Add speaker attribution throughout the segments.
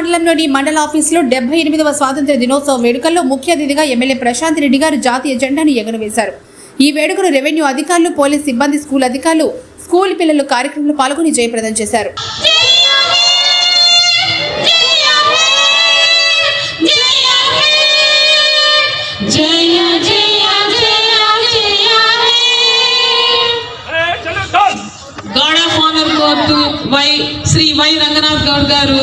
Speaker 1: మండలంలోని మండల ఆఫీసులో డెబ్బై ఎనిమిదవ స్వాతంత్ర దినోత్సవ వేడుకల్లో ముఖ్య అతిథిగా ఎమ్మెల్యే ప్రశాంత్ రెడ్డి గారు జాతీయ జెండాను ఎగురవేశారు ఈ వేడుకను రెవెన్యూ అధికారులు పోలీస్ సిబ్బంది స్కూల్ అధికారులు స్కూల్ పిల్లలు కార్యక్రమంలో పాల్గొని జయప్రదం చేశారు.
Speaker 2: Guard of honour court Y Sri Y Ranganath Goud గారు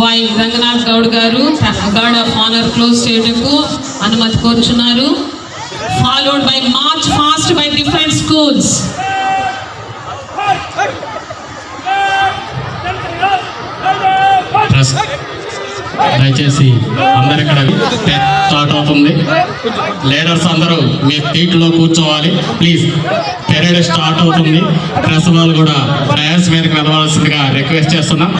Speaker 2: వై రంగనాథ్ గౌడ్ గారు గార్డ్ ఆఫ్ ఆనర్ క్లోజ్ చేయటకు అనుమతి కోరుచున్నారు. Followed by march past by different
Speaker 3: schools దయచేసి అందరు ఇక్కడ స్టార్ట్ అవుతుంది లీడర్స్ అందరూ మీ సీట్లో కూర్చోవాలి. ప్లీజ్ పెరేడ్ స్టార్ట్ అవుతుంది. ప్రెస్ వాళ్ళు కూడా ప్రయాస్ మీదకి వెళ్ళవలసిందిగా రిక్వెస్ట్ చేస్తున్నాం.